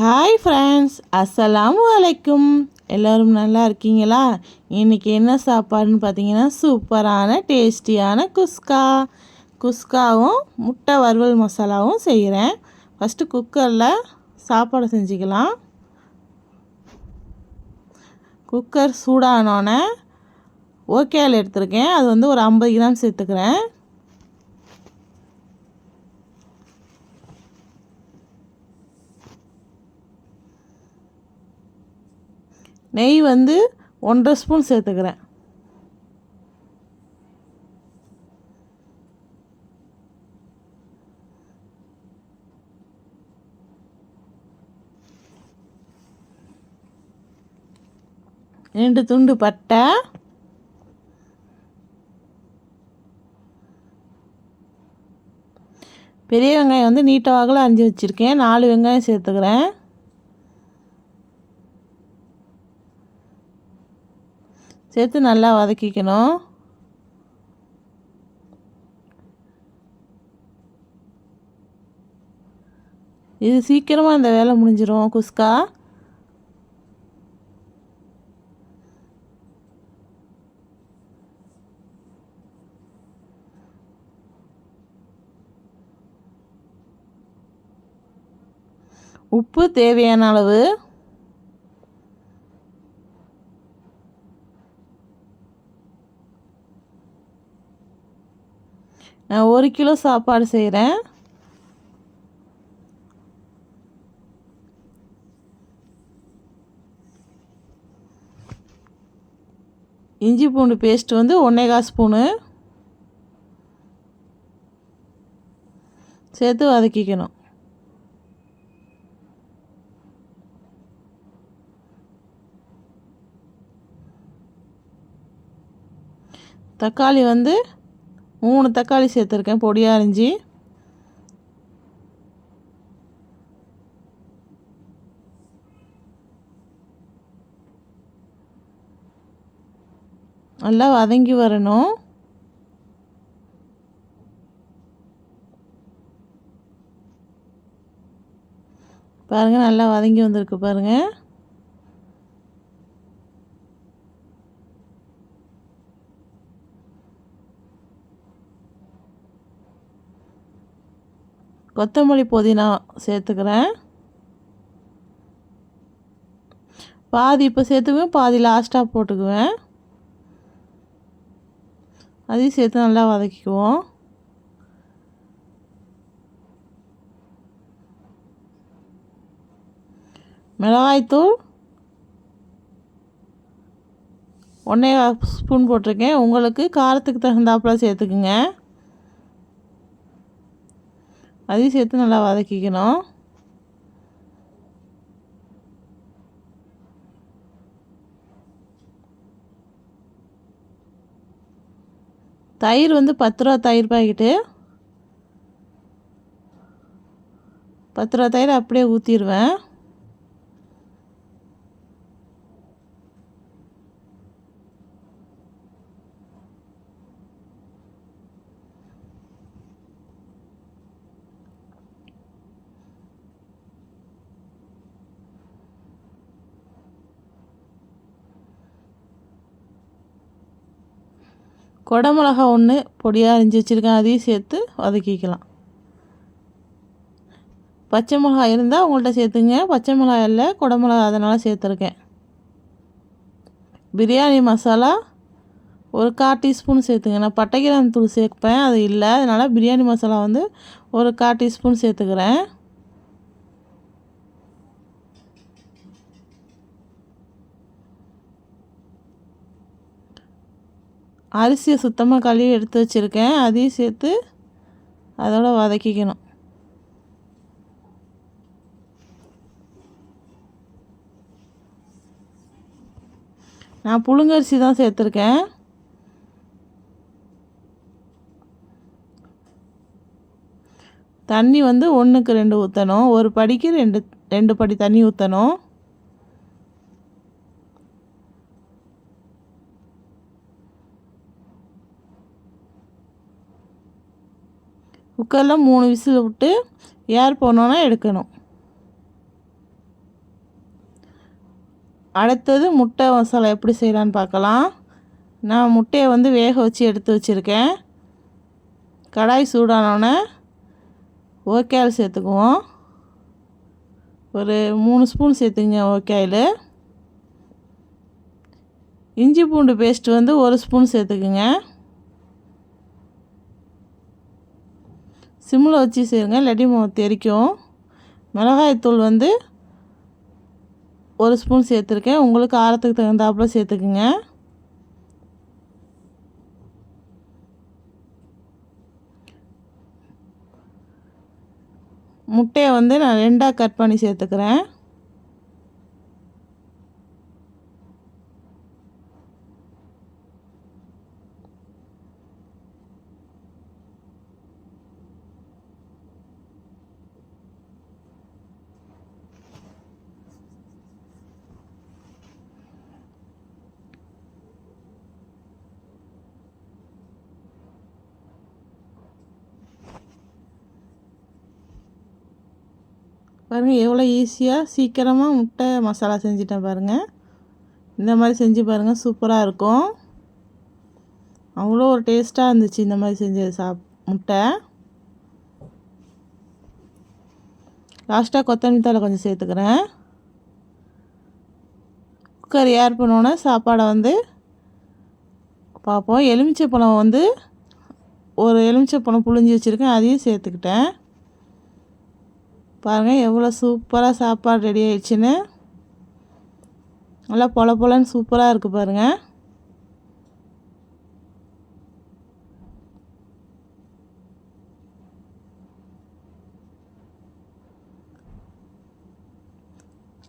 Hi friends அஸ்ஸலாமு அலைக்கும் எல்லோரும் நல்லா இருக்கீங்களா? இன்றைக்கி என்ன சாப்பாடுன்னு பார்த்தீங்கன்னா சூப்பரான டேஸ்டியான குஸ்கா. குஸ்காவும் முட்டை வறுவல் மசாலாவும் செய்கிறேன். ஃபஸ்ட்டு குக்கரில் சாப்பாடு செஞ்சுக்கலாம். குக்கர் சூடானோன்னே ஓகேல எடுத்திருக்கேன். அது வந்து ஒரு ஐம்பது கிராம் சேர்த்துக்கிறேன். நெய் வந்து ஒன்றரை ஸ்பூன் சேர்த்துக்கிறேன். ரெண்டு துண்டு பட்டை. பெரிய வெங்காயம் வந்து நீட்டவாகில் அரிஞ்சு வச்சுருக்கேன். நாலு வெங்காயம் சேர்த்துக்கிறேன். சேர்த்து நல்லா வதக்கிக்கணும். இது சீக்கிரமாக இந்த வேலை முடிஞ்சிடும் குஸ்கா. உப்பு தேவையான அளவு. நான் ஒரு கிலோ சாப்பாடு செய்கிறேன் இஞ்சி பூண்டு பேஸ்ட் வந்து ஒன்றே ஸ்பூனு. சேர்த்து வதக்கிக்கணும். தக்காளி வந்து மூணு தக்காளி சேர்த்துருக்கேன் பொடியாக அரிஞ்சு. நல்லா வதங்கி வரணும். பாருங்கள் நல்லா வதங்கி வந்திருக்கு பாருங்கள் கொத்தமல்லி புதினா சேர்த்துக்கிறேன். பாதி இப்போ சேர்த்துக்குவேன் பாதி லாஸ்ட்டாக போட்டுக்குவேன். அதையும் சேர்த்து நல்லா வதக்கிக்குவோம். மிளகாய்த்தூள் ஒன்றே ஸ்பூன் போட்டிருக்கேன். உங்களுக்கு காரத்துக்கு தகுந்தாப்பில் சேர்த்துக்குங்க. அதையும் சேர்த்து நல்லா வதக்கிக்கணும். தயிர் வந்து பத்து ரூபா தயிர் பாக்கெட்டு. பத்து ரூபா தயிர் அப்படியே ஊற்றிடுவேன் குடமிளகா ஒன்று பொடியாக அரிஞ்சு வச்சுருக்கேன் அதையும் சேர்த்து வதக்கிக்கலாம். பச்சை மிளகாய் இருந்தால் உங்கள்கிட்ட சேர்த்துங்க. பச்சை மிளகாய் இல்லை குடமிளகா அதனால் சேர்த்துருக்கேன். பிரியாணி மசாலா ஒரு கால் டீஸ்பூன் சேர்த்துங்க. நான் பட்டைக்கிராம் தூள் சேர்ப்பேன் அது இல்லை. அதனால் பிரியாணி மசாலா வந்து ஒரு கால் டீஸ்பூன் சேர்த்துக்கிறேன். அரிசியை சுத்தமாக கழுவி எடுத்து வச்சுருக்கேன். அதையும் சேர்த்து அதோட வதக்கிக்கணும். நான் புழுங்கரிசி தான் சேர்த்துருக்கேன். தண்ணி வந்து ஒன்றுக்கு ரெண்டு ஊற்றணும் ஒரு படிக்கு ரெண்டு ரெண்டு படி தண்ணி ஊற்றணும் குக்கரில் மூணு விசில் விட்டு ஏர் போனோன்னா எடுக்கணும். அடுத்தது முட்டை மசாலா எப்படி செய்யலான்னு பார்க்கலாம். நான் முட்டையை வந்து வேக வச்சு எடுத்து வச்சுருக்கேன். கடாய் சூடானோடனே ஓகேல் சேர்த்துக்குவோம். ஒரு மூணு ஸ்பூன் சேர்த்துங்க ஓகேயில் இஞ்சி பூண்டு பேஸ்ட் வந்து ஒரு ஸ்பூன் சேர்த்துக்குங்க. சிம்மில் வச்சு செய்யுங்க இல்லாட்டி தெரிக்கும் மிளகாய்த்தூள் வந்து ஒரு ஸ்பூன் சேர்த்துருக்கேன். உங்களுக்கு ஆரத்துக்கு தகுந்தாப்பில் சேர்த்துக்குங்க. முட்டையை வந்து நான் ரெண்டாக கட் பண்ணி சேர்த்துக்கிறேன். பாருங்கள் எவ்வளோ ஈஸியாக சீக்கிரமாக முட்டை மசாலா செஞ்சிட்டேன் பாருங்கள் இந்த மாதிரி செஞ்சு பாருங்கள் சூப்பராக இருக்கும். அவ்வளோ ஒரு டேஸ்ட்டாக இருந்துச்சு இந்த மாதிரி செஞ்சது சாப் முட்டை. லாஸ்ட்டாக கொத்தமல்லி தலை கொஞ்சம் சேர்த்துக்கிறேன். குக்கர் ஏர் பண்ணோன்னே சாப்பாடை வந்து பார்ப்போம். எலுமிச்சை பழம் வந்து ஒரு எலுமிச்சை பழம் புழிஞ்சி வச்சுருக்கேன் அதையும் சேர்த்துக்கிட்டேன். பாருங்கள் எவ்வளோ சூப்பராக சாப்பாடு ரெடி ஆயிடுச்சுன்னு. நல்லா பொல பொலன்னு சூப்பராக இருக்குது பாருங்கள்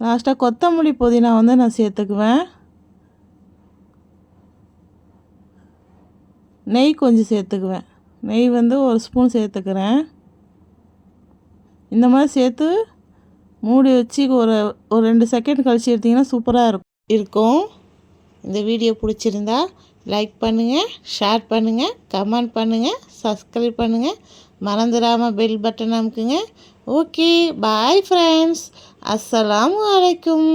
லாஸ்ட்டாக கொத்தமல்லி புதினா வந்து நான் சேர்த்துக்குவேன். நெய் கொஞ்சம் சேர்த்துக்குவேன். நெய் வந்து ஒரு ஸ்பூன் சேர்த்துக்கிறேன். இந்த மாதிரி சேர்த்து மூடி வச்சு ஒரு ஒரு ரெண்டு செகண்ட் கழிச்சு எடுத்திங்கன்னா சூப்பராக இருக்கும். இருக்கும். இந்த வீடியோ பிடிச்சிருந்தா லைக் பண்ணுங்கள் ஷேர் பண்ணுங்கள் கமெண்ட் பண்ணுங்கள் சப்ஸ்கிரைப் பண்ணுங்கள் மறந்துடாமல் பெல் பட்டன் அமுக்குங்க. ஓகே பாய் ஃப்ரெண்ட்ஸ் அஸ்ஸலாம் வலைக்கும்